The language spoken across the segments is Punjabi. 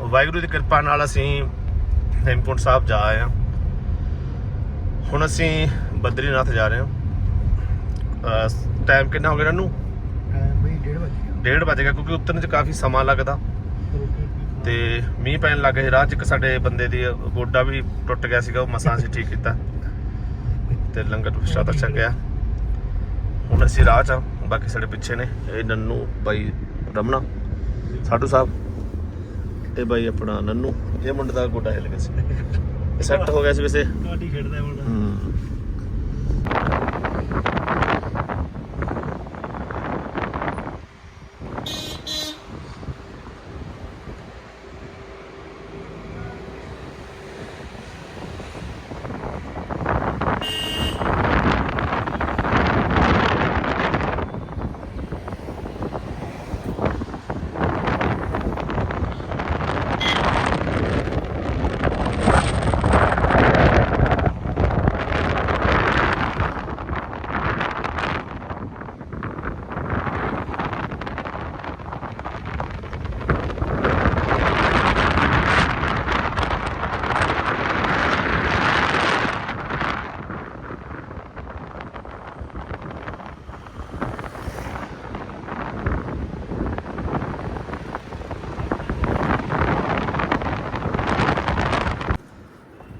ਵਾਹਿਗੁਰੂ ਦੀ ਕਿਰਪਾ ਨਾਲ ਅਸੀਂ ਹੇਮਕੁੰਟ ਸਾਹਿਬ ਜਾ ਆਏ ਹਾਂ। ਹੁਣ ਅਸੀਂ ਬਦਰੀਨਾਥ ਜਾ ਰਹੇ ਹਾਂ। ਟਾਈਮ ਕਿੰਨਾ ਹੋ ਗਿਆ ਨੂੰ ਬਈ 1:30 ਵਜੇ 1:30 ਵਜੇ ਗਿਆ ਕਿਉਂਕਿ ਉਤਰਨ 'ਚ ਕਾਫੀ ਸਮਾਂ ਲੱਗਦਾ। ਤੇ ਮੀਂਹ ਪੈਣ ਲੱਗ ਗਿਆ ਰਾਹ 'ਚ ਇੱਕ ਸਾਡੇ ਬੰਦੇ ਦੀ ਗੋਡਾ ਵੀ ਟੁੱਟ ਗਿਆ ਸੀਗਾ ਉਹ ਮਸਾਂ ਅਸੀਂ ਠੀਕ ਕੀਤਾ। ਤੇ ਲੰਗਰ ਪ੍ਰਸ਼ਾਦਾ ਛਕਿਆ। ਹੁਣ ਅਸੀਂ ਰਾਹ 'ਚ ਬਾਕੀ ਸਾਡੇ ਪਿੱਛੇ ਨੇ ਇਹ ਨੰਨੂ ਬਾਈ ਰਮਣਾ ਸਾਡੂ ਸਾਹਿਬ। ਇਹ ਬਾਈ ਆਪਣਾ ਨੰਨੂ ਇਹ ਮੁੰਡੇ ਦਾ ਗੋਡਾ ਹਿੱਲ ਗਿਆ ਸੀ। ਸੈੱਟ ਹੋ ਗਿਆ ਸੀ ਵੈਸੇ। ਕਬੱਡੀ ਖੇਡਦਾ ਹੁਣ ਹੂੰ।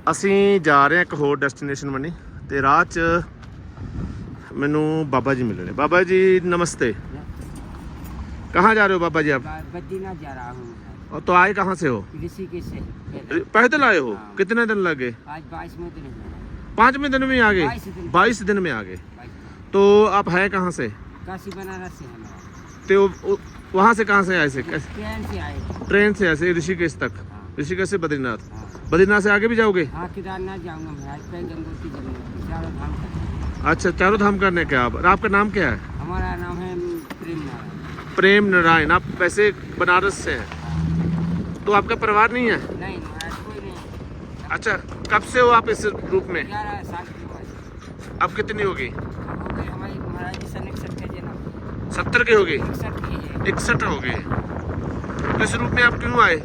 ਅਸੀਂ ਜਾ ਰਹੇ ਹਾਂ ਇੱਕ ਹੋਰ ਡੈਸਟੀਨੇਸ਼ਨ ਬਣੀ ਤੇ ਰਾਹ 'ਚ ਮੈਨੂੰ ਬਾਬਾ ਜੀ ਮਿਲਣੇ ਬਾਬਾ ਜੀ ਨਮਸਤੇ कहाँ जा रहे हो बाबा जी आप बद्रीनाथ जा रहा हूँ और तो आए कहाँ से हो ऋषिकेश से पैदल आए हो कितने दिन लगे आज बाईसवें दिन पाँचवें दिन में आ गए बाईस दिन में आ गए तो आप है कहाँ से काशी बनारस से तो वहाँ से कहाँ से आए से ट्रेन से आए ट्रेन से आए ऋषिकेश तक ऋषिकेश से बद्रीनाथ। बद्रीनाथ से आगे भी जाओगे? हाँ केदारनाथ जाऊँगा महाराज गंगोत्री चारों धाम करना। अच्छा चारों धाम करने के आप। और आपका नाम क्या है? हमारा नाम है प्रेम नारायण। प्रेम नारायण। आप वैसे बनारस से हैं। तो आपका परिवार नहीं है? नहीं कोई नहीं। अच्छा कब से हो आप इस रूप में? अब कितनी होगी? गए सत्तर की होगी? इकसठ है। इकसठ हो गई तो इस रूप में आप क्यों आए?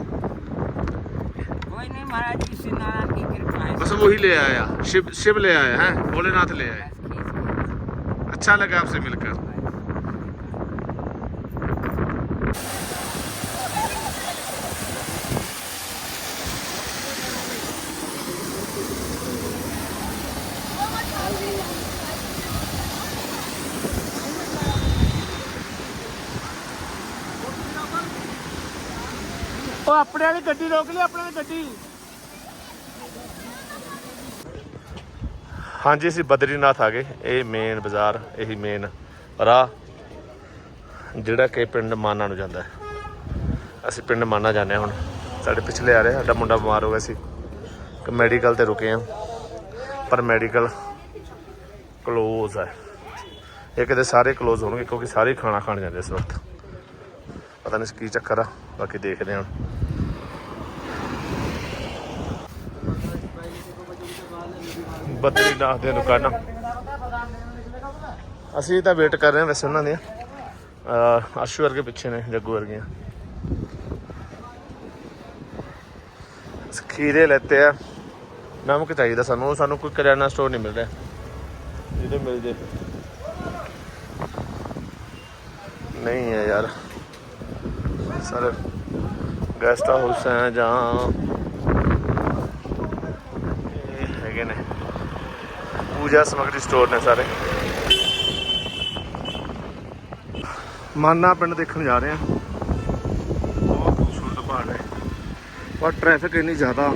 कोई नहीं महाराज जी श्री नारायण की कृपा है बस वही ले आया शिव शिव ले आए हैं भोलेनाथ ले आए अच्छा लगा आपसे मिलकर ਉਹ ਆਪਣੇ ਵਾਲੀ ਗੱਡੀ ਰੋਕ ਲਈ ਆਪਣੇ ਵਾਲੀ ਗੱਡੀ ਹਾਂਜੀ, ਅਸੀਂ ਬਦਰੀਨਾਥ ਆ ਗਏ। ਇਹ ਮੇਨ ਬਾਜ਼ਾਰ, ਇਹੀ ਮੇਨ ਰਾਹ, ਜਿਹੜਾ ਕਿ ਪਿੰਡ ਮਾਨਾ ਨੂੰ ਜਾਂਦਾ ਹੈ। ਅਸੀਂ ਪਿੰਡ ਮਾਨਾ ਜਾਂਦੇ ਹਾਂ ਹੁਣ। ਸਾਡੇ ਪਿਛਲੇ ਆ ਰਹੇ, ਸਾਡਾ ਮੁੰਡਾ ਬਿਮਾਰ ਹੋ ਗਿਆ ਸੀ। ਕਿ ਮੈਡੀਕਲ ਤੇ ਰੁਕੇ ਆ ਪਰ ਮੈਡੀਕਲ ਕਲੋਜ਼ ਹੈ ਇਹ ਕਿਤੇ ਸਾਰੇ ਕਲੋਜ਼ ਹੋਣਗੇ, ਕਿਉਂਕਿ ਸਾਰੇ ਖਾਣਾ ਖਾਣ ਜਾਂਦੇ ਇਸ ਵਕਤ। ਪਤਾ ਨਹੀਂ ਕੀ ਚੱਕਰ ਆ, ਬਾਕੀ ਦੇਖਦੇ ਹਾਂ ਬਦਰੀਨਾਥ ਦੇ ਦੁਕਾਨਾਂ ਅਸੀਂ ਤਾਂ ਵੇਟ ਕਰ ਰਹੇ ਹਾਂ ਵੈਸੇ ਉਹਨਾਂ ਦੀਆਂ। ਅਸ਼ੂ ਵਰਗੇ ਪਿੱਛੇ ਨੇ, ਜੱਗੂ ਵਰਗੀਆਂ। ਖੀਰੇ ਲੈਤੇ ਆ। ਨਮਕ ਚਾਹੀਦਾ ਸਾਨੂੰ ਸਾਨੂੰ ਕੋਈ ਕਰਿਆਨਾ ਸਟੋਰ ਨਹੀਂ ਮਿਲ ਰਿਹਾ। ਜਿਹੜੇ ਮਿਲ ਜੇ। ਨਹੀਂ ਹੈ ਯਾਰ। ਸਰ ਗੈਸਟ ਹਾਊਸ ਹੈ ਜਾਂ ਇਹ ਹੈਗੇ ਨੇ ਪੂਜਾ ਸਮਗਰੀ ਸਟੋਰ ਨੇ ਸਾਰੇ। ਮਾਨਾ ਪਿੰਡ ਦੇਖਣ ਜਾ ਰਹੇ ਹਾਂ। ਬਹੁਤ ਖੂਬਸੂਰਤ ਪਹਾੜ ਹੈ ਪਰ ਟ੍ਰੈਫਿਕ ਇੰਨੀ ਜ਼ਿਆਦਾ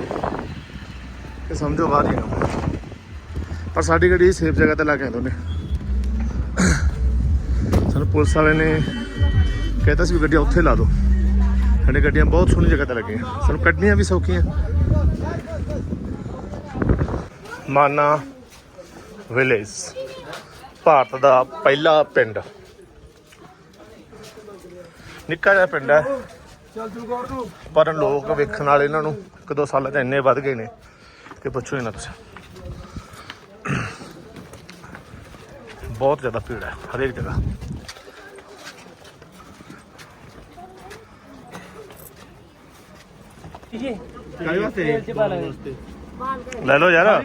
ਕਿ ਸਮਝੋ ਬਾਹਰ ਹੀ ਨਾ ਪਰ ਸਾਡੀ ਗੱਡੀ ਸੇਫ ਜਗ੍ਹਾ ਤੇ ਲਾ ਕੇ ਆਉਂਦੇ ਨੇ ਸਾਨੂੰ ਪੁਲਿਸ ਵਾਲੇ ਨੇ ਕਹਿਤਾ ਸੀ ਵੀ ਗੱਡੀਆਂ ਉੱਥੇ ਲਾ ਦਿਓ। ਸਾਡੇ ਗੱਡੀਆਂ ਬਹੁਤ ਸੋਹਣੀ ਜਗ੍ਹਾ ਤੇ ਲੱਗੀਆਂ। ਸਾਨੂੰ ਕੱਢਣੀਆਂ ਵੀ ਸੌਖੀਆਂ। ਮਾਨਾ ਵਿਲੇਜ ਭਾਰਤ ਦਾ ਪਹਿਲਾ ਪਿੰਡ। ਨਿੱਕਾ ਜਿਹਾ ਪਿੰਡ ਹੈ। ਪਰ ਲੋਕ ਵੇਖਣ ਵਾਲੇ ਇਹਨਾਂ ਨੂੰ ਇੱਕ ਦੋ ਸਾਲਾਂ 'ਚ ਇੰਨੇ ਵੱਧ ਗਏ ਨੇ ਕਿ ਪੁੱਛੋ ਹੀ ਤੁਸੀਂ। ਬਹੁਤ ਜ਼ਿਆਦਾ ਭੀੜ ਹੈ ਹਰੇਕ ਜਗ੍ਹਾ। ਲੈ ਲਓ ਯਾਰ।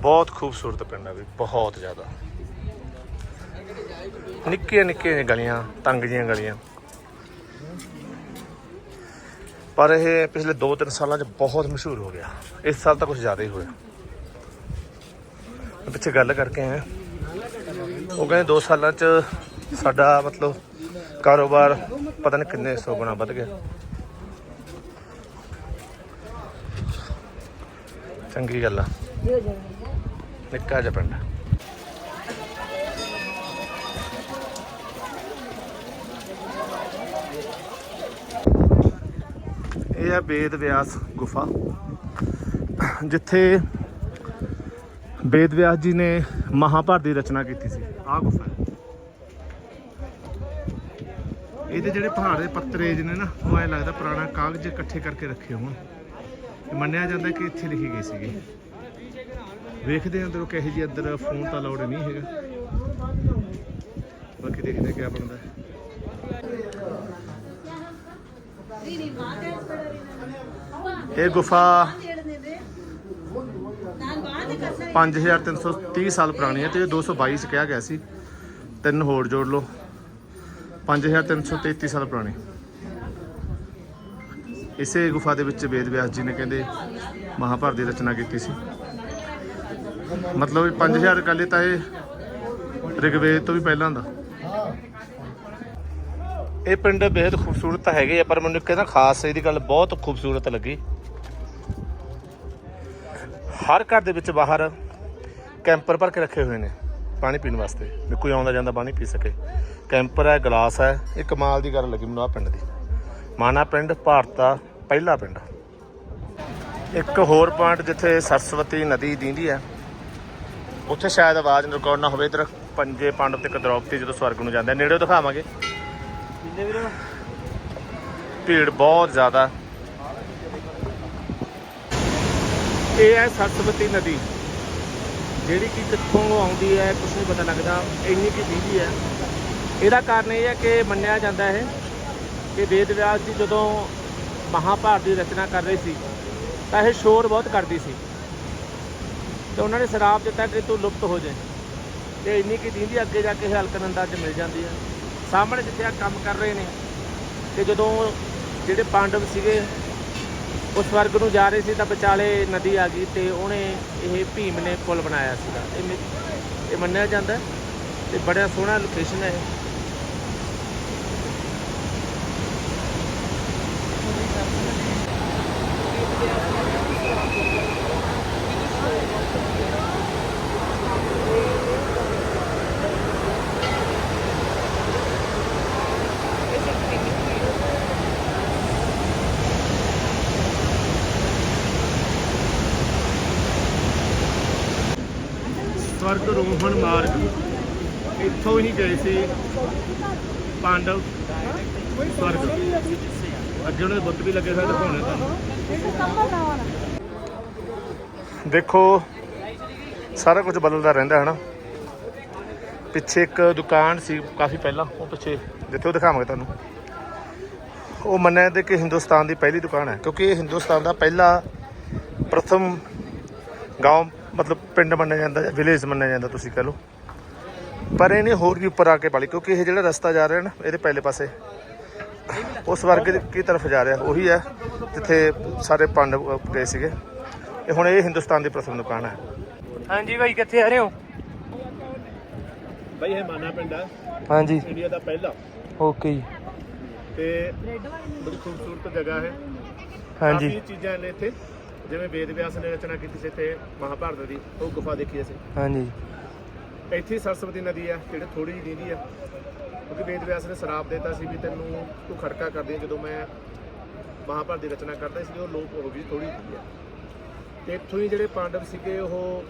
ਬਹੁਤ ਖੂਬਸੂਰਤ ਪਿੰਡ ਹੈ ਵੀ, ਬਹੁਤ ਜ਼ਿਆਦਾ। ਨਿੱਕੀਆਂ ਨਿੱਕੀਆਂ ਜਿਹੀਆਂ ਗਲੀਆਂ, ਤੰਗ ਜੀਆਂ ਗਲੀਆਂ। ਪਰ ਇਹ ਪਿਛਲੇ 2-3 ਸਾਲਾਂ 'ਚ ਬਹੁਤ ਮਸ਼ਹੂਰ ਹੋ ਗਿਆ। ਇਸ ਸਾਲ ਤਾਂ ਕੁਝ ਜ਼ਿਆਦਾ ਹੀ ਹੋਇਆ। ਪਿੱਛੇ ਗੱਲ ਕਰਕੇ ਆਇਆ। ਉਹ ਕਹਿੰਦੇ 2 ਸਾਲਾਂ 'ਚ ਸਾਡਾ ਮਤਲਬ ਕਾਰੋਬਾਰ ਪਤਾ ਨਹੀਂ ਕਿੰਨੇ ਸੌ ਗੁਣਾ ਵੱਧ ਗਿਆ। ਚੰਗੀ ਗੱਲ ਆ। ਨਿੱਕਾ ਜਿਹਾ ਪਿੰਡ। ਇਹ ਆ ਬੇਦ ਵਿਆਸ ਗੁਫਾ, ਜਿੱਥੇ ਵੇਦ ਵਿਆਸ ਜੀ ਨੇ ਮਹਾਭਾਰਤ ਦੀ ਰਚਨਾ ਕੀਤੀ ਸੀ। ਆਹ ਗੁਫਾ ਇਹਦੇ ਜਿਹੜੇ ਪਹਾੜ ਦੇ ਪੱਤਰੇ ਜਿਹਨੇ ਨਾ ਉਹ ਐ ਲੱਗਦਾ ਪੁਰਾਣਾ ਕਾਗਜ਼ ਇਕੱਠੇ ਕਰਕੇ ਰੱਖੇ ਹੋਣ। ਮੰਨਿਆ ਜਾਂਦਾ ਕਿ ਇੱਥੇ ਲਿਖੀ ਗਈ ਸੀਗੀ। ਵੇਖਦੇ ਹਾਂ ਅੰਦਰੋਂ ਕਿਹੋ ਜਿਹੀ ਅੰਦਰ ਫੋਨ ਤਾਂ ਅਲਾਉਡ ਨਹੀਂ ਹੈਗਾ। ਬਾਕੀ ਦੇਖਦੇ ਹਾਂ ਕੀ ਬਣਦਾ। ਹੈ ਇਹ ਗੁਫਾ 5330 ਸਾਲ ਪੁਰਾਣੀ ਹੈ ਤੇ ਇਹ 222 ਚ ਕਿਹਾ ਗਿਆ ਸੀ। ਤਿੰਨ ਹੋਰ ਜੋੜ ਲਓ। 5333 ਸਾਲ ਪੁਰਾਣੀ। ਇਸੇ ਗੁਫਾ ਦੇ ਵਿੱਚ ਵੇਦ ਵਿਆਸ ਜੀ ਨੇ ਕਹਿੰਦੇ ਮਹਾਭਾਰਤ ਦੀ ਰਚਨਾ ਕੀਤੀ ਸੀ। ਮਤਲਬ ਇਹ 5000 ਕਾਲੇ ਤਾਂ ਇਹ ਰਿਗਵੇਦ ਤੋਂ ਵੀ ਪਹਿਲਾਂ ਦਾ। ਇਹ ਪਿੰਡ ਬੇहद ਖੂਬਸੂਰਤ ਤਾਂ ਹੈਗੇ ਆ, ਪਰ ਮੈਨੂੰ ਕਹਿੰਦਾ ਖਾਸ ਇਹਦੀ ਗੱਲ ਬਹੁਤ ਖੂਬਸੂਰਤ ਲੱਗੀ। ਹਰ ਘਰ ਦੇ ਵਿੱਚ ਬਾਹਰ ਕੈਂਪਰ ਭਰ ਕੇ ਰੱਖੇ ਹੋਏ ਨੇ ਪਾਣੀ ਪੀਣ ਵਾਸਤੇ। ਵੀ ਕੋਈ ਆਉਂਦਾ ਜਾਂਦਾ ਪਾਣੀ ਪੀ ਸਕੇ। ਕੈਂਪਰ ਹੈ, ਗਲਾਸ ਹੈ, ਇਹ ਕਮਾਲ ਦੀ ਗੱਲ ਲੱਗੀ ਮੈਨੂੰ ਆ ਪਿੰਡ ਦੀ। ਮਾਨਾ ਪਿੰਡ, ਭਾਰਤ ਦਾ ਪਹਿਲਾ ਪਿੰਡ। ਇੱਕ ਹੋਰ ਪੁਆਇੰਟ ਜਿੱਥੇ ਸਰਸਵਤੀ ਨਦੀ ਦੀਂਦੀ ਹੈ ਉੱਥੇ ਸ਼ਾਇਦ ਆਵਾਜ਼ ਰਿਕਾਰਡ ਨਾ ਹੋਵੇ ਇਧਰ ਪੰਜੇ ਪਾਂਡਵ ਤੇ ਕਦਰੋਪਤੀ ਜਦੋਂ ਸਵਰਗ ਨੂੰ ਜਾਂਦੇ ਨੇੜੇ ਦਿਖਾਵਾਂਗੇ। ਭੀੜ ਬਹੁਤ ਜ਼ਿਆਦਾ। ਇਹ ਹੈ ਸਰਸਵਤੀ ਨਦੀ। ਜਿਹੜੀ ਕਿ ਕਿੱਥੋਂ ਆਉਂਦੀ ਹੈ ਕੁਛ ਨਹੀਂ ਪਤਾ ਲੱਗਦਾ। ਇੰਨੀ ਕੀ ਦੀਦੀ ਹੈ। ਇਹਦਾ ਕਾਰਨ ਇਹ ਹੈ ਕਿ ਮੰਨਿਆ ਜਾਂਦਾ ਹੈ ਕਿ ਵੇਦ ਵਿਆਸ ਜੀ ਜਦੋਂ ਮਹਾਭਾਰਤ ਦੀ ਰਚਨਾ ਕਰ ਰਹੇ ਸੀ ਤਾਂ ਇਹ ਸ਼ੋਰ ਬਹੁਤ ਕਰਦੀ ਸੀ। ਤੇ ਉਹਨਾਂ ਨੇ ਸ਼ਰਾਬ ਦਿੱਤਾ ਕਿ ਤੂੰ ਲੁਪਤ ਹੋ ਜਾਏ ਤੇ ਇੰਨੀ ਕੀ ਦੀਦੀ ਅੱਗੇ ਜਾ ਕੇ ਇਹ ਹਲਕਨੰਦਾ 'ਚ ਮਿਲ ਜਾਂਦੀ ਹੈ ਸਾਹਮਣੇ ਜਿੱਥੇ ਆ ਕੰਮ ਕਰ ਰਹੇ ਨੇ, ਤੇ ਜਦੋਂ ਜਿਹੜੇ ਪਾਂਡਵ ਸੀਗੇ, ਉਹ ਸਵਰਗ ਨੂੰ ਜਾ ਰਹੇ ਸੀ ਤਾਂ ਵਿਚਾਲੇ ਨਦੀ ਆ ਗਈ ਤੇ ਉਹਨੇ ਇਹ ਭੀਮ ਨੇ ਪੁਲ ਬਣਾਇਆ ਸੀਗਾ। ਇਹ ਮਿ- ਇਹ ਮੰਨਿਆ ਜਾਂਦਾ ਹੈ ਤੇ ਬੜਾ ਸੋਹਣਾ ਲੋਕੇਸ਼ਨ ਹੈ ਇਹ। ਸਵਰਗ ਰੋਹਣ ਮਾਰਗ। ਇੱਥੋਂ ਹੀ ਗਏ ਸੀ ਪਾਂਡਵ। ਸਵਰਗ। ਅੱਗੇ ਉਹਨਾਂ ਦੇ ਬੁੱਤ ਵੀ ਲੱਗੇ ਸਨ ਦਿਖਾਉਣੇ ਤੁਹਾਨੂੰ। ਦੇਖੋ, ਸਾਰਾ ਕੁਝ ਬਦਲਦਾ ਰਹਿੰਦਾ ਹੈ ਨਾ ਪਿੱਛੇ ਇੱਕ ਦੁਕਾਨ ਸੀ, ਕਾਫੀ ਪਹਿਲਾਂ, ਉਹ ਪਿੱਛੇ, ਜਿੱਥੇ ਉਹ ਦਿਖਾਵਾਂਗੇ ਤੁਹਾਨੂੰ। ਉਹ ਮੰਨਿਆ ਜਾਂਦਾ ਕਿ ਹਿੰਦੁਸਤਾਨ ਦੀ ਪਹਿਲੀ ਦੁਕਾਨ ਹੈ, ਕਿਉਂਕਿ ਇਹ ਹਿੰਦੁਸਤਾਨ ਦਾ ਪਹਿਲਾ ਪ੍ਰਥਮ ਗਾਂਵ ਮਤਲਬ ਪਿੰਡ ਮੰਨਿਆ ਜਾਂਦਾ ਜਾਂ ਵਿਲੇਜ ਮੰਨਿਆ ਜਾਂਦਾ, ਤੁਸੀਂ ਕਹ ਲਓ। ਪਰ ਇਹਨੇ ਹੋਰ ਵੀ ਉੱਪਰ ਆ ਕੇ ਪਾਲੀ, ਕਿਉਂਕਿ ਇਹ ਜਿਹੜਾ ਰਸਤਾ ਜਾ ਰਿਹਾ ਨਾ, ਇਹਦੇ ਪਹਿਲੇ ਪਾਸੇ। ਉਸ ਵਰਗ ਦੀ ਕੀ ਤਰਫ ਜਾ ਰਿਹਾ, ਉਹੀ ਹੈ, ਜਿੱਥੇ ਸਾਰੇ ਪਾਂਡਵ ਗਏ ਸੀਗੇ। ਇਹ ਹੁਣ ਇਹ ਹਿੰਦੁਸਤਾਨ ਦੇ ਪ੍ਰਥਮ ਦੁਕਾਨ ਹੈ। ਹਾਂਜੀ ਭਾਈ ਕਿੱਥੇ ਆ ਰਹੇ ਹੋ? ਭਾਈ ਇਹ ਮਾਨਾ ਪਿੰਡ ਆ। ਹਾਂਜੀ। ਇੰਡੀਆ ਦਾ ਪਹਿਲਾ। ਓਕੇ ਜੀ। ਤੇ ਬੜੀ ਖੂਬਸੂਰਤ ਜਗ੍ਹਾ ਹੈ। ਹਾਂਜੀ। ਕਾਫੀ ਚੀਜ਼ਾਂ ਨੇ ਇੱਥੇ। ਜਿਵੇਂ ਵੇਦ ਵਿਆਸ ਨੇ ਰਚਨਾ ਕੀਤੀ ਸੀ ਤੇ ਮਹਾਭਾਰਤ ਦੀ। ਉਹ ਗੁਫਾ ਦੇਖੀ ਅਸੀਂ। ਹਾਂਜੀ। ਇੱਥੇ ਸਰਸਵਤੀ ਨਦੀ ਆ ਜਿਹੜੇ ਥੋੜੀ ਜਿਹੀ ਨੀਂਦੀ ਆ। ਕਿਉਂਕਿ ਵੇਦ ਵਿਆਸ ਨੇ ਸਰਾਪ ਦਿੱਤਾ ਸੀ ਵੀ ਤੈਨੂੰ ਤੂੰ ਖੜਕਾ ਕਰਦੀ ਜਦੋਂ ਮੈਂ ਮਹਾਭਾਰਤ ਦੀ ਰਚਨਾ ਕਰਦਾ ਸੀ ਉਹ ਲੋਪ ਹੋ ਗਈ ਥੋੜੀ ਜਿਹੀ ਆ। ਤੇ ਇੱਥੋਂ ਹੀ ਜਿਹੜੇ ਪਾਂਡਵ ਸੀਗੇ ਉਹ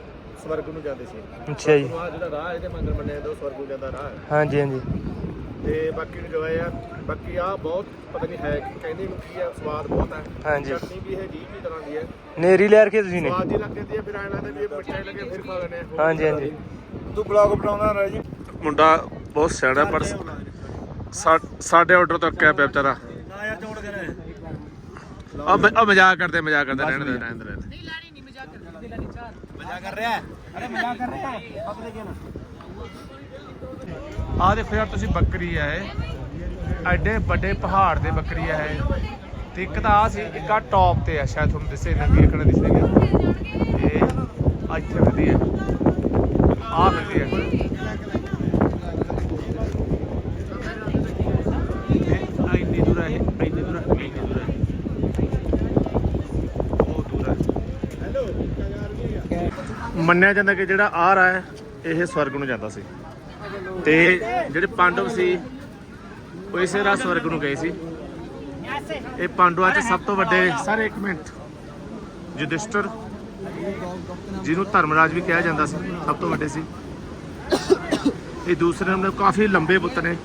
ਸਵਰਗ ਨੂੰ ਜਾਂਦੇ ਸੀ। ਅੱਛਾ ਜੀ। ਆ ਜਿਹੜਾ ਰਾਹ ਇਹਦੇ ਮੰਦਰ ਮੰਨਿਆ ਜਾਂਦਾ ਉਹ ਸਵਰਗ ਨੂੰ ਜਾਂਦਾ ਰਾਹ। ਹੈ ਹਾਂਜੀ ਹਾਂਜੀ। ਤੇ ਬਾਕੀ ਨੂੰ ਜਵਾਏ ਆ ਬਾਕੀ ਆ ਬਹੁਤ ਪਤਾ ਨਹੀਂ ਹੈ ਕੀ ਕਹਿੰਦੇ ਨੂੰ ਕੀ ਆ ਸਵਾਦ ਬਹੁਤ ਹੈ। ਹਾਂਜੀ। ਚਟਨੀ ਵੀ ਹੈ ਜੀ ਵੀ ਤਰ੍ਹਾਂ ਦੀ ਹੈ। ਨੇਰੀ ਲੈ ਰਖੀ ਤੁਸੀਂ ਨੇ? ਸਵਾਦ ਜੀ ਲੱਗਦੀ ਹੈ ਫਿਰ ਐਂ ਲੱਗਦਾ ਵੀ ਇਹ ਮਿੱਠਾ ਲੱਗੇ ਫਿਰ ਖਾ ਲੈਣੇ ਆ। ਹਾਂਜੀ ਹਾਂਜੀ। ਤੂੰ ਬਲੌਗ ਬਣਾਉਂਦਾ ਰਹਿ ਜੀ। ਮੁੰਡਾ ਬਹੁਤ ਸਿਆਣਾ ਪਰ ਸਾ- ਸਾਡੇ ਆਰਡਰ ਤੋਂ ਅੱਕਿਆ ਪਿਆ ਵਿਚਾਰਾ। ਨਾ ਯਾਰ ਚੌੜ ਕਰ। ਆ ਮਜ਼ਾਕ ਕਰਦੇ ਮਜ਼ਾਕ ਕਰਦੇ ਰਹਿਣ ਦੇ ਰਹਿਣ ਦੇ ਰਹਿਣ ਦੇ ਮਜ਼ਾ ਕਰ ਰਿਹਾ ਹੈ ਅਰੇ ਮਜ਼ਾ ਕਰ ਰਿਹਾ ਹੈ ਪਕੜੇ ਕੇ ਨਾ ਆ ਦੇਖੋ ਯਾਰ ਤੁਸੀਂ ਬੱਕਰੀ ਆ ਇਹ। ਐਡੇ ਵੱਡੇ ਪਹਾੜ ਦੇ ਬੱਕਰੀ ਆ ਇਹ। ਤੇ ਇੱਕ ਤਾਂ ਆ ਸੀ ਇੱਕ ਆ ਟੌਪ ਤੇ ਆ ਸ਼ਾਇਦ ਤੁਹਾਨੂੰ ਦਿਸੇ ਨਦੀ ਇੱਕ ਨਾ ਦਿਸੇ ਗਿਆ ਇਹ ਆ ਇੱਥੇ ਹੈ। ਆ ਹੈ ਇਹ ਆ ਇੰਨੀ ਦੂਰ ਹੈ ਇਹ ਇੰਨੀ ਦੂਰ ਹੈ ਇੰਨੀ ਦੂਰ ਹੈ ਬਹੁਤ ਦੂਰ ਹੈ ਮੰਨਿਆ ਜਾਂਦਾ ਕਿ ਜਿਹੜਾ ਆਹ ਰਹਾ ਹੈ, ਇਹ ਸਵਰਗ ਨੂੰ ਜਾਂਦਾ ਸੀ। ਤੇ ਜਿਹੜੇ ਪਾਂਡਵ ਸੀ, ਉਹ ਇਸੇ ਰਾਹ ਸਵਰਗ ਨੂੰ ਗਏ ਸੀ। ਇਹ ਪਾਂਡਵਾਂ 'ਚ ਸਭ ਤੋਂ ਵੱਡੇ, ਸਾਰੇ ਇੱਕ ਮਿੰਟ, ਯੁਧਿਸ਼ਟਰ, ਜਿਹਨੂੰ ਧਰਮਰਾਜ ਵੀ ਕਿਹਾ ਜਾਂਦਾ ਸੀ, ਸਭ ਤੋਂ ਵੱਡੇ ਸੀ। ਇਹ ਦੂਸਰੇ ਨੰਬਰ ਕਾਫੀ ਲੰਬੇ ਪੁੱਤ ਨੇ।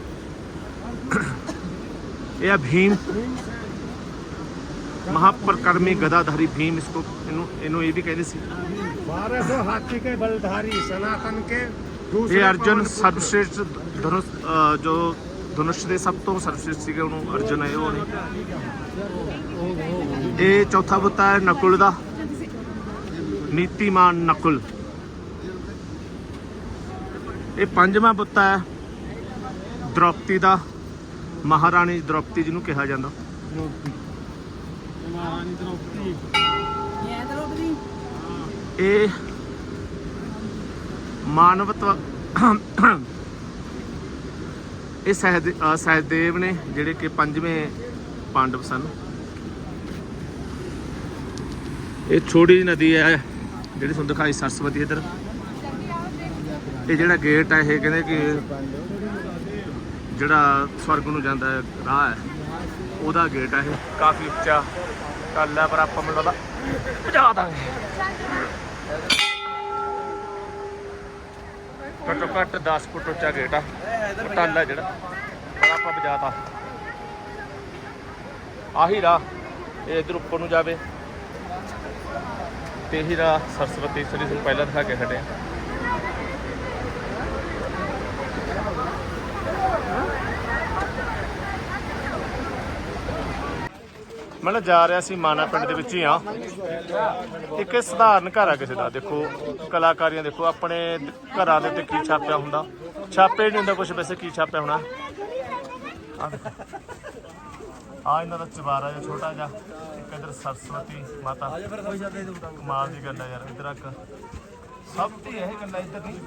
ਇਹ ਆ ਭੀਮ। ਮਹਾਪਰਕਰਮੀ ਗਦਾਧਾਰੀ ਭੀਮ ਇਸਕੋ ਇਹਨੂੰ ਇਹਨੂੰ ਇਹ ਵੀ ਕਹਿੰਦੇ ਸੀ बारह सौ हाथी के बलधारी सनातन के ਇਹ ਅਰਜੁਨ ਸਰਬਸ਼੍ਰੇਸ਼ਟ ਧਨੁਸ਼ ਅਹ ਜੋ ਧਨੁਸ਼ ਦੇ ਸਭ ਤੋਂ ਸਰਬਸ਼੍ਰੇਸ਼ਟ ਸੀਗੇ ਉਹਨੂੰ ਅਰਜੁਨ ਹੈ ਉਹ ਨੇ ਇਹ ਚੌਥਾ ਬੁੱਤਾ ਹੈ ਨਕੁਲ ਦਾ ਨੀਤੀਮਾਨ ਨਕੁਲ ਇਹ ਪੰਜਵਾਂ ਬੁੱਤਾ ਹੈ ਦ੍ਰੋਪਦੀ ਦਾ ਮਹਾਰਾਣੀ ਦ੍ਰੋਪਦੀ ਜਿਹਨੂੰ ਕਿਹਾ ਜਾਂਦਾ ਇਹ ਦਰੋਪਤੀ ਇਹ ਸਹਿਦ ਸਹਿਦੇਵ ਨੇ, ਜਿਹੜੇ ਕਿ ਪੰਜਵੇਂ ਪਾਂਡਵ ਸਨ। ਇਹ ਛੋਟੀ ਜਿਹੀ ਨਦੀ ਹੈ, ਜਿਹੜੀ ਤੁਹਾਨੂੰ ਦਿਖਾਈ ਸਰਸਵਤੀ ਇਧਰ। ਇਹ ਜਿਹੜਾ ਗੇਟ ਹੈ, ਇਹ ਕਹਿੰਦੇ ਕਿ ਜਿਹੜਾ ਸਵਰਗ ਨੂੰ ਜਾਂਦਾ ਹੈ, ਰਾਹ ਹੈ। ਉਹਦਾ ਗੇਟ ਆ ਇਹ। ਕਾਫੀ ਉੱਚਾ। ਕੱਲ ਹੈ ਪਰ ਆਪਾਂ ਮੈਨੂੰ ਲੱਗਦਾ ਭਜਾ ਦਾਂਗੇ। ਘੱਟੋ ਘੱਟ 10 ਫੁੱਟ ਉੱਚਾ ਗੇਟ ਆ। ਟੱਲ ਜਿਹੜਾ। ਪਰ ਆਪਾਂ ਬਜਾਤਾ ਆਹੀ ਰਾਹ। ਇਹ ਇਧਰ ਉੱਪਰ ਨੂੰ ਜਾਵੇ। ਤੇ ਹੀ ਰਾਹ ਸਰਸਵਤੀ, ਸ੍ਰੀ ਨੂੰ ਪਹਿਲਾਂ ਦਿਖਾ ਕੇ ਹਟਿਆ ਮੈਂ ਨਾ ਜਾ ਰਿਹਾ ਸੀ ਮਾਨਾ ਪਿੰਡ ਦੇ ਵਿੱਚ ਹੀ ਆ ਇੱਕ ਇਹ ਸਧਾਰਨ ਘਰ ਆ ਕਿਸੇ ਦਾ। ਦੇਖੋ, ਕਲਾਕਾਰੀਆਂ ਦੇਖੋ, ਆਪਣੇ ਘਰਾਂ ਦੇ ਉੱਤੇ ਕੀ ਛਾਪਿਆ ਹੁੰਦਾ? ਛਾਪੇ ਨਹੀਂ ਹੁੰਦਾ ਕੁਝ ਵੈਸੇ ਕੀ ਛਾਪਿਆ ਹੋਣਾ? ਆ ਆ ਇਹਨਾਂ ਦਾ ਚਵਾਰਾ ਜਿਹਾ ਛੋਟਾ ਜਿਹਾ। ਇੱਕ ਇਧਰ ਸਰਸਵਤੀ ਮਾਤਾ। ਕਮਾਲ ਦੀ ਗੱਲ ਹੈ ਯਾਰ, ਇਧਰ ਇੱਕ ਸਭ ਦੀ ਇਹ ਗੱਲਾਂ ਇੱਧਰ ਨਹੀਂ।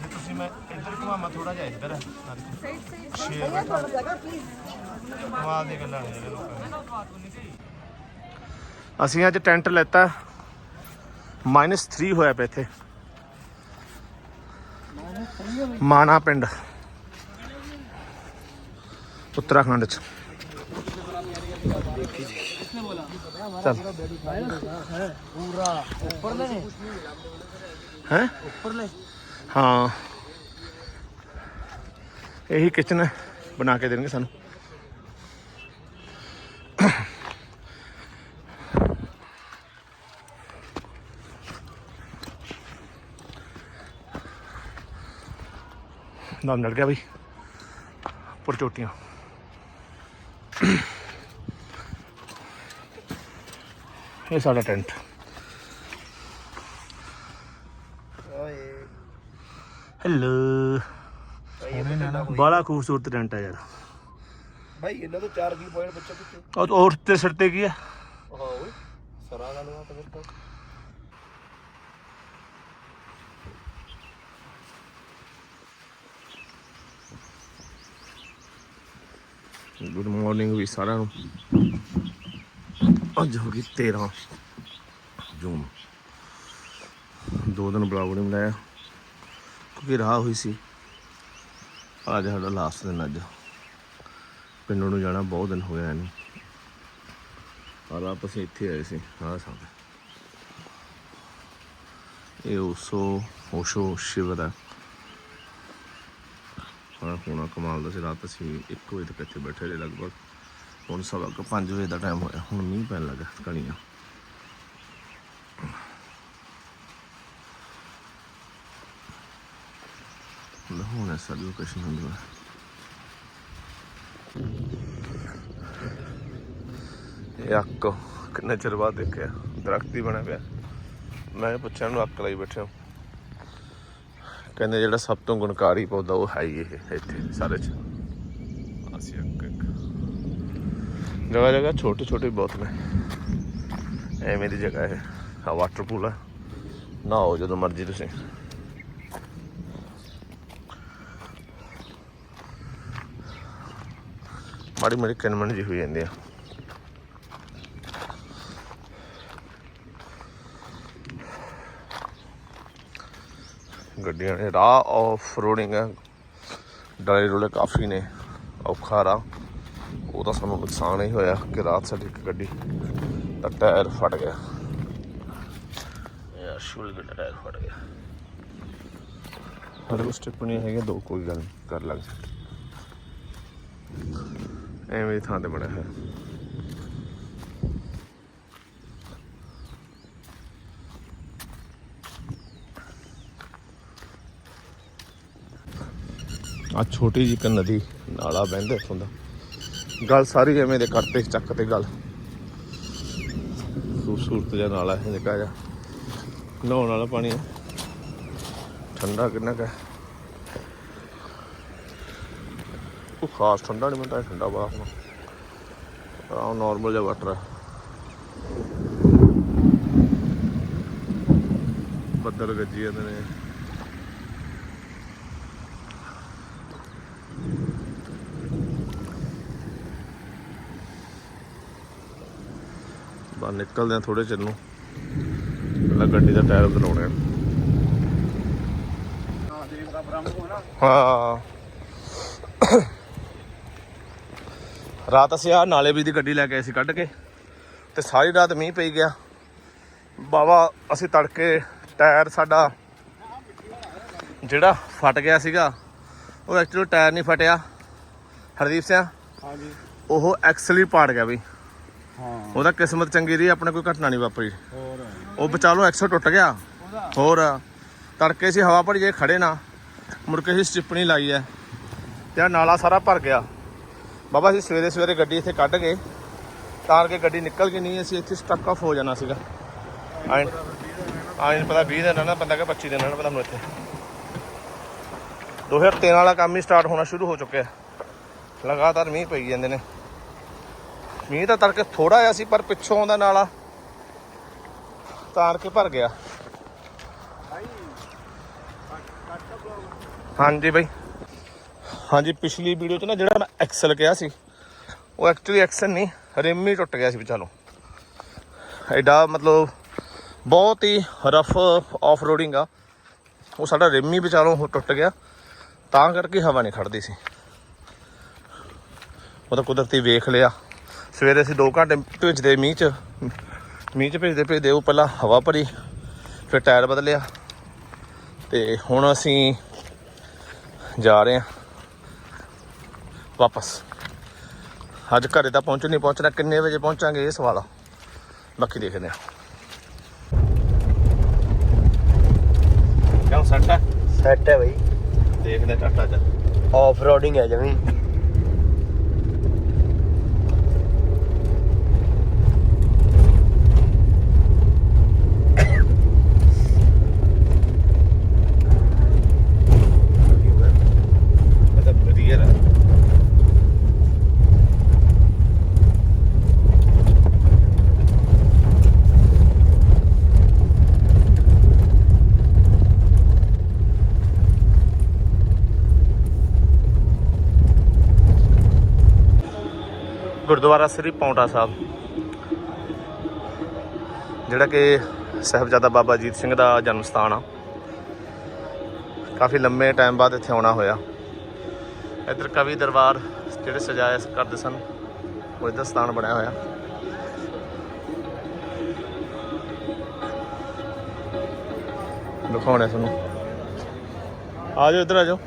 ਜੇ ਤੁਸੀਂ ਮੈਂ ਇੱਧਰ ਘੁਮਾਵਾਂ ਥੋੜਾ ਜਿਹਾ ਇੱਧਰ ਹੈ ਸ਼ੇਰ ਬੈਠਾ। ਕਮਾਲ ਦੀ ਗੱਲਾਂ ਨੇ ਜਿਹੜੇ ਲੋਕਾਂ ਦੀ ਅਸੀਂ ਅੱਜ ਟੈਂਟ ਲੈਤਾ। -3 ਹੋਇਆ ਪਿਆ ਇੱਥੇ। ਮਾਣਾ ਪਿੰਡ। ਉੱਤਰਾਖੰਡ ਚ। ਚੱਲ। ਹੈ? ਹਾਂ। ਇਹੀ ਕਿਚਨ ਬਣਾ ਕੇ ਦੇਣਗੇ ਸਾਨੂੰ। ਨਾਮ ਲੜ ਗਿਆ ਬਈ। ਉੱਪਰ ਚੋਟੀਆਂ। ਇਹ ਸਾਡਾ ਟੈਂਟ ਹੈਲੋ ਬੜਾ ਖੂਬਸੂਰਤ ਟੈਂਟ ਹੈ ਯਾਰ। ਭਾਈ ਇਹਨਾਂ ਤੋਂ 4 ਕੀ ਪੁਆਇੰਟ ਬੱਚਾ ਪਿੱਛੇ ਉਹ ਔਰ ਤੇ ਸਿਰ ਤੇ ਕੀ ਹੈ ਹਾਂ ਓਏ ਸਰਾ ਗੱਲ ਆ ਤਾਂ ਫਿਰ ਤਾਂ ਗੁੱਡ ਮਾਰਨਿੰਗ ਵੀ ਸਾਰਿਆਂ ਨੂੰ। ਅੱਜ ਹੋ ਗਈ 13 ਜੂਨ। ਦੋ ਦਿਨ ਬਲੌਗ ਨਹੀਂ ਬਣਾਇਆ ਕਿਉਂਕਿ ਰਾਹ ਹੋਈ ਸੀ। ਅੱਜ ਸਾਡਾ ਲਾਸਟ ਦਿਨ ਅੱਜ। ਪਿੰਡ ਨੂੰ ਜਾਣਾ ਬਹੁਤ ਦਿਨ ਹੋ ਗਏ ਇਹਨੂੰ। ਔਰ ਆਪ ਅਸੀਂ ਇੱਥੇ ਆਏ ਸੀ, ਆਹ ਸਾਹਮਣੇ। ਇਹ ਉਸੋ ਓਸ਼ੋ ਸ਼ਿਵ ਹਾਂ, ਹੁਣ ਕਮਾਲ ਦਾ ਸੀ, ਰਾਤ ਅਸੀਂ 1 ਵਜੇ ਤੱਕ ਇੱਥੇ ਬੈਠੇ ਰਹੇ ਲਗਭਗ। ਹੁਣ ਸਵਾ ਕੁ 5 ਵਜੇ ਦਾ ਟਾਈਮ ਹੋਇਆ, ਹੁਣ ਮੀਂਹ ਪੈਣ ਲੱਗਾ ਕਣੀਆਂ ਹੁੰਦੀ ਹੈ ਇਹ ਅੱਕ ਕਿੰਨੇ ਚਿਰ ਬਾਅਦ ਦੇਖਿਆ? ਦਰਖਤ ਹੀ ਬਣਿਆ ਪਿਆ ਮੈਂ ਪੁੱਛਿਆ ਉਹਨੂੰ ਅੱਕ ਲਈ ਬੈਠੇ ਹੋ। ਕਹਿੰਦੇ ਜਿਹੜਾ ਸਭ ਤੋਂ ਗੁਣਕਾਰੀ ਪੌਦਾ ਉਹ ਹੈ ਹੀ ਇਹ ਇੱਥੇ ਸਾਰੇ ਚ। ਅਸੀਂ ਅੱਕ ਇੱਕ। ਜਗ੍ਹਾ ਜਗ੍ਹਾ ਛੋਟੇ ਛੋਟੇ ਬਹੁਤ ਨੇ। ਐਵੇਂ ਦੀ ਜਗ੍ਹਾ ਹੈ ਆ ਵਾਟਰ ਪੂਲ ਹੈ ਨਹਾਓ ਜਦੋਂ ਮਰਜ਼ੀ ਤੁਸੀਂ। ਮਾੜੀ ਮਾੜੀ ਕਿਨਮਣ ਜੀ ਹੋਈ ਜਾਂਦੀ ਆ। ਗੱਡੀਆਂ ਨੇ ਰਾਹ ਆਫ ਰੋਡਿੰਗ ਹੈ ਡਲੇ ਰੋਲੇ ਕਾਫੀ ਨੇ ਔਖਾ ਰਾਹ। ਉਹ ਤਾਂ ਸਾਨੂੰ ਨੁਕਸਾਨ ਹੀ ਹੋਇਆ ਕਿ ਰਾਤ ਸਾਡੀ ਇੱਕ ਗੱਡੀ ਦਾ ਟਾਇਰ ਫਟ ਗਿਆ। ਯਾਰ ਸ਼ੂਲ ਦਾ ਟਾਇਰ ਫਟ ਗਿਆ। ਸਾਡੇ ਕੋਲ ਸਟਿੱਪਣੀ ਹੈਗੇ ਦੋ ਕੋਈ ਗੱਲ ਕਰ ਲੱਗ। ਐਵੇਂ ਦੀ ਥਾਂ ਤੇ ਬਣਿਆ ਹੈ। ਆ ਛੋਟੀ ਜਿਹੀ ਇੱਕ ਨਦੀ, ਨਾਲਾ ਵਹਿੰਦਾ ਇੱਥੋਂ ਦਾ। ਗੱਲ ਸਾਰੀ ਐਵੇਂ ਦੇ ਕਰਤੇ ਚੱਕ ਤੇ ਗੱਲ। ਖੂਬਸੂਰਤ ਜਿਹਾ ਨਾਲਾ ਹੈ ਨਿੱਕਾ ਜਿਹਾ ਨਹਾਉਣ ਵਾਲਾ ਪਾਣੀ ਹੈ। ਠੰਡਾ ਕਿੰਨਾ ਕਾ ਉਹ ਖਾਸ ਠੰਡਾ ਨਹੀਂ ਮਿਲਦਾ ਠੰਡਾ ਬੜਾ ਹੁਣ। ਆ ਨਾਰਮਲ ਜਿਹਾ ਵਾਟਰ ਹੈ ਬੱਦਲ ਗੱਜੀ ਜਾਂਦੇ ਨੇ। ਬਾਹਰ ਨਿਕਲਦੇ ਆ ਥੋੜੇ ਚਿਰ ਨੂੰ। ਪਹਿਲਾਂ ਗੱਡੀ ਦਾ ਟਾਇਰ ਬਦਲਾਉਣਾ ਹੈ। ਹਾਂ। ਰਾਤ ਅਸੀਂ ਆ ਨਾਲੇ ਵੀ ਦੀ ਗੱਡੀ ਲੈ ਕੇ ਆਏ ਸੀ ਕੱਢ ਕੇ ਤੇ ਸਾਰੀ ਰਾਤ ਮੀਂਹ ਪਈ ਗਿਆ। ਬਾਵਾ ਅਸੀਂ ਤੜਕੇ ਟਾਇਰ ਸਾਡਾ ਜਿਹੜਾ ਫਟ ਗਿਆ ਸੀਗਾ ਉਹ ਐਕਚੁਅਲੀ ਟਾਇਰ ਨਹੀਂ ਫਟਿਆ। ਹਰਦੀਪ ਸਿੰਘ ਹਾਂਜੀ। ਉਹ ਐਕਸਲ ਪਾੜ ਗਿਆ ਬਈ। ਹਾਂ। ਉਹਦਾ ਕਿਸਮਤ ਚੰਗੀ ਰਹੀ ਆਪਣੇ ਕੋਈ ਘਟਨਾ ਨਹੀਂ ਵਾਪਰੀ। ਹੋਰ। ਉਹ ਬਚਾ ਐਕਸਲ ਟੁੱਟ ਗਿਆ। ਹੋਰ ਤੜਕੇ ਸੀ ਹਵਾ ਭੜੀ ਜੇ ਖੜੇ ਨਾ ਮੁੜ ਕੇ ਸੀ ਸਟਿੱਪਣੀ ਲਾਈ ਐ ਤੇ ਨਾਲਾ ਸਾਰਾ ਭਰ ਗਿਆ। ਬਾਬਾ ਅਸੀਂ ਸਵੇਰੇ ਸਵੇਰੇ ਗੱਡੀ ਇੱਥੇ ਕੱਢ ਗਏ ਤਾਰ ਕੇ ਗੱਡੀ ਨਿਕਲ ਕੇ ਨਹੀਂ ਅਸੀਂ ਇੱਥੇ ਸਟਕ ਆਫ ਹੋ ਜਾਣਾ ਸੀਗਾ। ਆਇਨ ਆਇਨ ਪਤਾ 20 ਦਿਨ ਆ ਨਾ ਬੰਦਾ ਕਿ 25 ਦਿਨ ਆ ਨਾ ਪਤਾ ਮੈਨੂੰ ਇੱਥੇ। 2013 ਵਾਲਾ ਕੰਮ ਹੀ ਸਟਾਰਟ ਹੋਣਾ ਸ਼ੁਰੂ ਹੋ ਚੁੱਕਿਆ। ਲਗਾਤਾਰ ਮੀਂਹ ਪਈ ਜਾਂਦੇ ਨੇ। ਮੀਂਹ ਤਾਂ ਤੜਕੇ ਥੋੜਾ ਆਇਆ ਸੀ, ਪਰ ਪਿੱਛੋਂ ਆਉਂਦਾ ਨਾਲਾ ਤਾਰ ਕੇ ਭਰ ਗਿਆ। ਹਾਂਜੀ ਬਾਈ। ਹਾਂਜੀ, ਪਿਛਲੀ ਵੀਡੀਓ 'ਚ ਨਾ ਜਿਹੜਾ ਮੈਂ ਐਕਸਲ ਕਿਹਾ ਸੀ, ਉਹ ਐਕਚੁਅਲੀ ਐਕਸਲ ਨਹੀਂ ਰਿਮ ਹੀ ਟੁੱਟ ਗਿਆ ਸੀ ਵਿਚਾਲੋ। ਐਡਾ ਮਤਲਬ ਬਹੁਤ ਹੀ ਰਫ ਆਫ ਰੋਡਿੰਗ ਆ। ਉਹ ਸਾਡਾ ਰਿਮ ਹੀ ਵਿਚਾਲੋਂ ਟੁੱਟ ਗਿਆ, ਤਾਂ ਕਰਕੇ ਹਵਾ ਨਹੀਂ ਖੜਦੀ ਸੀ। ਉਹ ਤਾਂ ਕੁਦਰਤੀ ਵੇਖ ਲਿਆ। ਸਵੇਰੇ ਅਸੀਂ 2 ਘੰਟੇ ਭੇਜਦੇ ਮੀਂਹ 'ਚ ਮੀਂਹ 'ਚ ਭੇਜਦੇ ਭੇਜਦੇ ਉਹ ਪਹਿਲਾਂ ਹਵਾ ਭਰੀ, ਫਿਰ ਟਾਇਰ ਬਦਲਿਆ। ਤੇ ਹੁਣ ਅਸੀਂ ਜਾ ਰਹੇ ਹਾਂ। ਵਾਪਸ। ਅੱਜ ਘਰੇ ਤਾਂ ਪਹੁੰਚ ਨਹੀਂ ਪਹੁੰਚਣਾ ਕਿੰਨੇ ਵਜੇ ਪਹੁੰਚਾਂਗੇ ਇਹ ਸਵਾਲ। ਆ ਬਾਕੀ ਦੇਖਦੇ ਹਾਂ। ਕਿਉਂ ਸੱਟ ਹੈ? ਸੈੱਟ ਹੈ ਬਈ। ਦੇਖਦੇ ਟਾਟਾ ਚ ਆਫ ਰੋਡਿੰਗ ਹੈ ਜਮੀ। ਗੁਰਦੁਆਰਾ ਸ੍ਰੀ ਪੌਂਟਾ ਸਾਹਿਬ। ਜਿਹੜਾ ਕਿ ਸਹਿਬਜ਼ਾਦਾ ਬਾਬਾ ਅਜੀਤ ਸਿੰਘ ਦਾ ਜਨਮ ਸਥਾਨ ਆ। ਕਾਫੀ ਲੰਮੇ ਟਾਈਮ ਬਾਅਦ ਇੱਥੇ ਆਉਣਾ ਹੋਇਆ। ਇੱਧਰ ਕਵੀ ਦਰਬਾਰ ਜਿਹੜੇ ਸਜਾਇਆ ਕਰਦੇ ਸਨ, ਉਹ ਇੱਧਰ ਸਥਾਨ ਬਣਿਆ ਹੋਇਆ। ਦਿਖਾਉਣਾ ਤੁਹਾਨੂੰ। ਆ ਜਾਓ, ਇੱਧਰ ਆ ਜਾਓ।